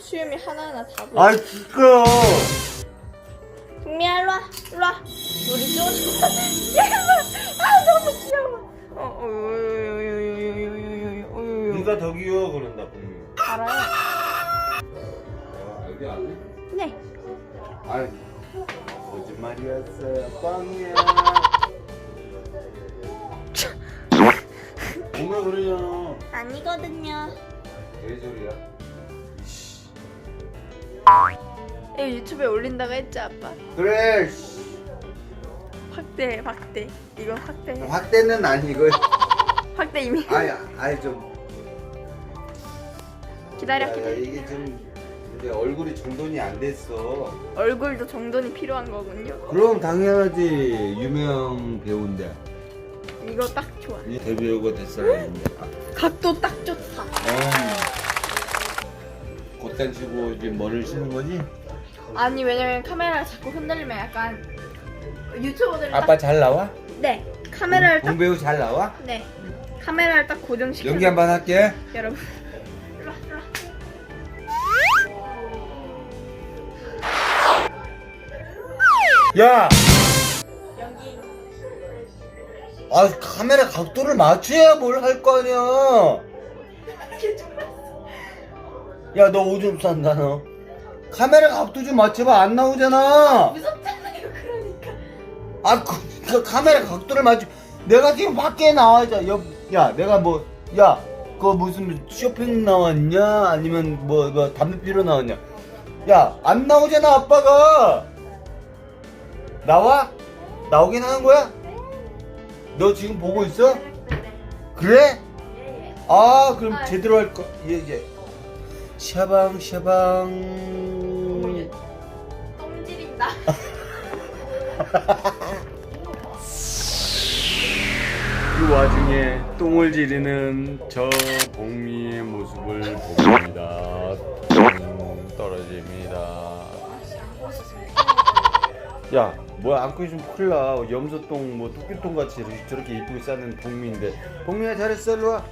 수염이 하나하나 다 보여. 아이 시끄러. 동미야 일로 와 일로 와 우리 쪼는 아 너무 귀여워 어, 어, 어, 어, 어, 어, 어, 어, 어, 어, 어. 네가 더 귀여워 그런다 분명히. 알아요? 아, 여기 안 해? 네 아이 거짓말이었어요 꽝이야. 정말 그러잖아. 아니거든요 개소리야. 이거 유튜브에 올린다고 했지 아빠 그래. 씨. 확대 확대 이건 확대 확대는 아니고. 확대 이미 아이 아이 좀. 기다려 야, 기다려 이게 좀 이제 얼굴이 정돈이 안 됐어. 얼굴도 정돈이 필요한 거군요 그럼 당연하지 유명 배우인데 이거 딱 좋아 이 데뷔하고 됐었는데. 각도 딱 좋다 곧단 치고 이제 머리를 쓰는 거지? 아니 왜냐면 카메라 자꾸 흔들리면 약간 유튜버들이 아빠 잘 나와? 딱, 네 카메라를 딱 공배우 잘 나와? 네 카메라를 딱 고정시켜 연기 한번 할게. 여러분 일로 와 일로 와 야, 여기 아 카메라 각도를 맞춰야 뭘 할 거 아니야. 야, 너 오줌 싼다 너. 카메라 각도 좀 맞춰봐 안 나오잖아. 무섭잖아요 그러니까 아, 그, 그 카메라 각도를 맞춰. 내가 지금 밖에 나와 있잖아. 야, 야, 내가 뭐, 야, 그거 무슨 쇼핑 나왔냐? 아니면 뭐, 뭐 담배 피러 나왔냐? 야, 안 나오잖아, 아빠가. 나와? 나오긴 하는 거야? 너 지금 보고 있어? 그래? 예예 아, 그럼 아. 제대로 할 거. 예, 예. 샤방, 샤방. 똥질인다 그 와중에 똥을 지르는 저 복미의 모습을 봅니다. 똥 떨어집니다. 야, 뭐야 안고 있으면 큰일 나. 염소똥, 뭐 토끼똥 같이 이렇게 저렇게 이쁘게 싸는 복미인데. 복미야 잘했어, 일로 와.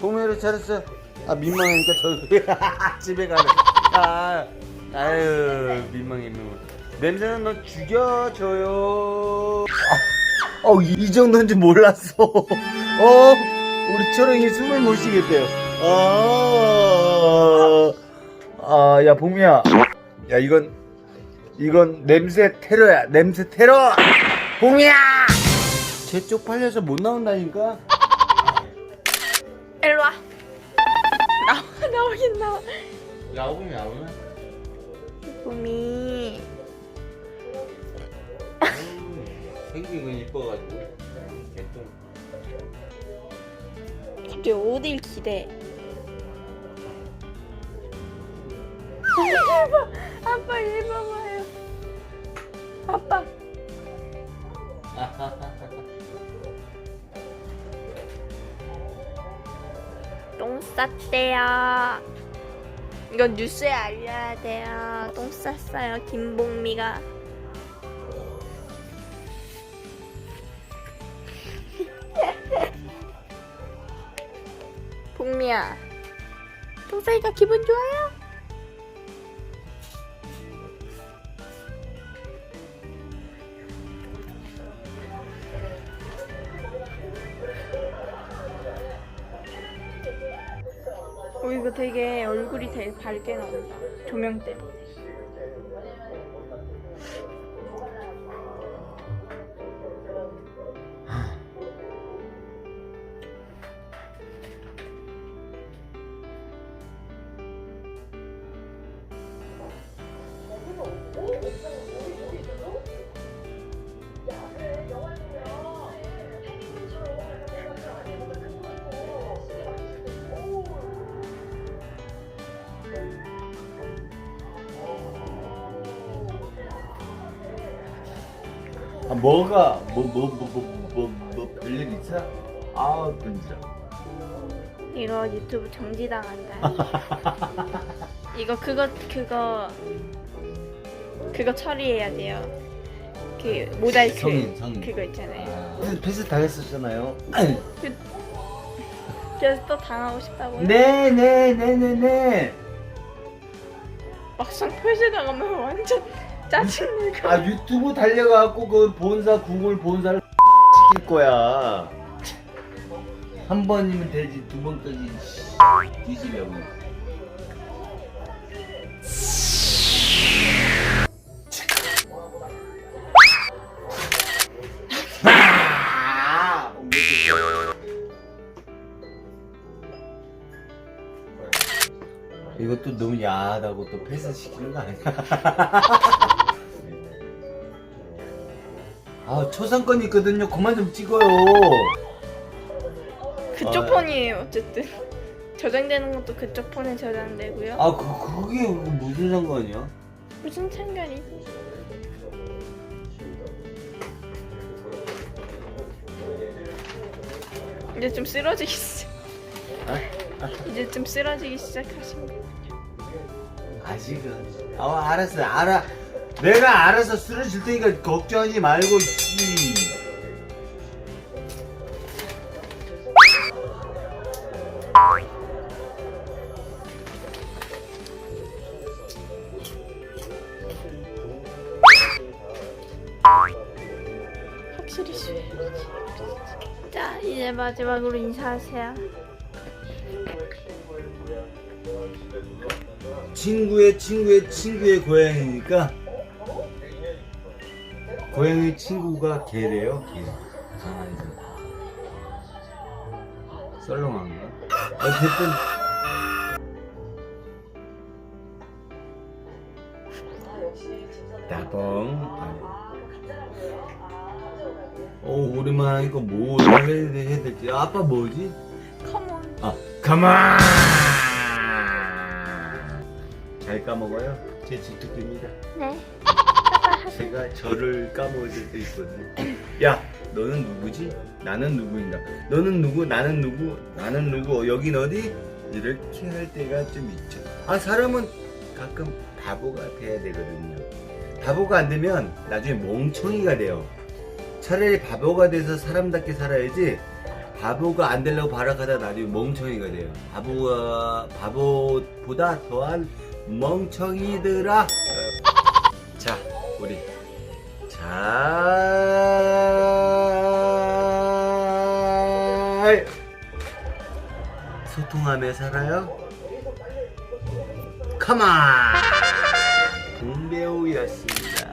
복미야 잘했어. 아 민망하니까 저 집에 가네. 아, 아유 민망해 민망. 냄새는 너 죽여줘요. 어, 이, 이 정도인지 몰랐어. 어, 우리 초롱이 숨을 못 쉬겠대요. 아, 아, 야, 봄이야. 야, 이건, 이건 냄새 테러야. 냄새 테러! 봄이야! 제쪽 팔려서 못 나온다니까? 여기 나와. 라붐이 안 오네? 봄이 음, 생긴 건 이뻐가지고. 예쁜. 갑자기 5대1 기대. 아빠 일봐 아빠 일봐봐요. 아빠. 아하하. 똥 쌌대요. 이건 뉴스에 알려야 돼요. 똥 쌌어요 김복미가. 복미야 똥 싸니까 기분 좋아요? 어 이거 되게 얼굴이 되게 밝게 나온다. 조명 때문에 아, 뭐가, 뭐, 뭐, 뭐, 뭐, 뭐, 뭐, 별일 있어? 아, 진짜. 이거 유튜브 정지당한다 이거 그거 그거 그거 처리해야 돼요 그 모자이크 성인, 성인. 그거 있잖아요 패스 당했었잖아요. 그래서 또 당하고 싶다고요? 네, 네, 네, 네, 네. 막상 표시 당하면 완전 짜증내고 아 유튜브 달려가갖고 그 본사 구글 본사를 시킬 거야. 한 번이면 되지 두 번까지 뒤지려 이것도 너무 야하다고 또 패스 시키는 거 아니야? 아 초상권 있거든요. 그만 좀 찍어요. 그쪽 아. 폰이에요 어쨌든 저장되는 것도 그쪽 폰에 저장되고요 아 그, 그게 무슨 상관이야? 무슨 상관이지? 이제 좀 쓰러지기 시작 이제 좀 쓰러지기 시작하신 거 아직은. 아 알았어 알아. 내가 알아서 쓰러질 테니까 걱정하지 말고 씨. 확실히 쉬어야지 자 이제 마지막으로 인사하세요 친구의 친구의 친구의 고양이니까 고양이 친구가 개래요. 개. 강아지. 썰렁한가? 어쨌든 따봉. 오 오랜만에 하니까 뭐 해야 될지 아빠 뭐지? 컴온 아, 가만! 잘 까먹어요. 제 직특입니다. 네 제가 저를 까먹을 때도 있거든요. 야, 너는 누구지? 나는 누구인가? 너는 누구? 나는 누구? 나는 누구? 여긴 어디? 이렇게 할 때가 좀 있죠. 아, 사람은 가끔 바보가 돼야 되거든요. 바보가 안 되면 나중에 멍청이가 돼요. 차라리 바보가 돼서 사람답게 살아야지 바보가 안 되려고 발악하다 나중에 멍청이가 돼요. 바보가 바보보다 더한 멍청이들아. 자, 우리 잘 소통하며 살아요. 컴온. 동배우였습니다.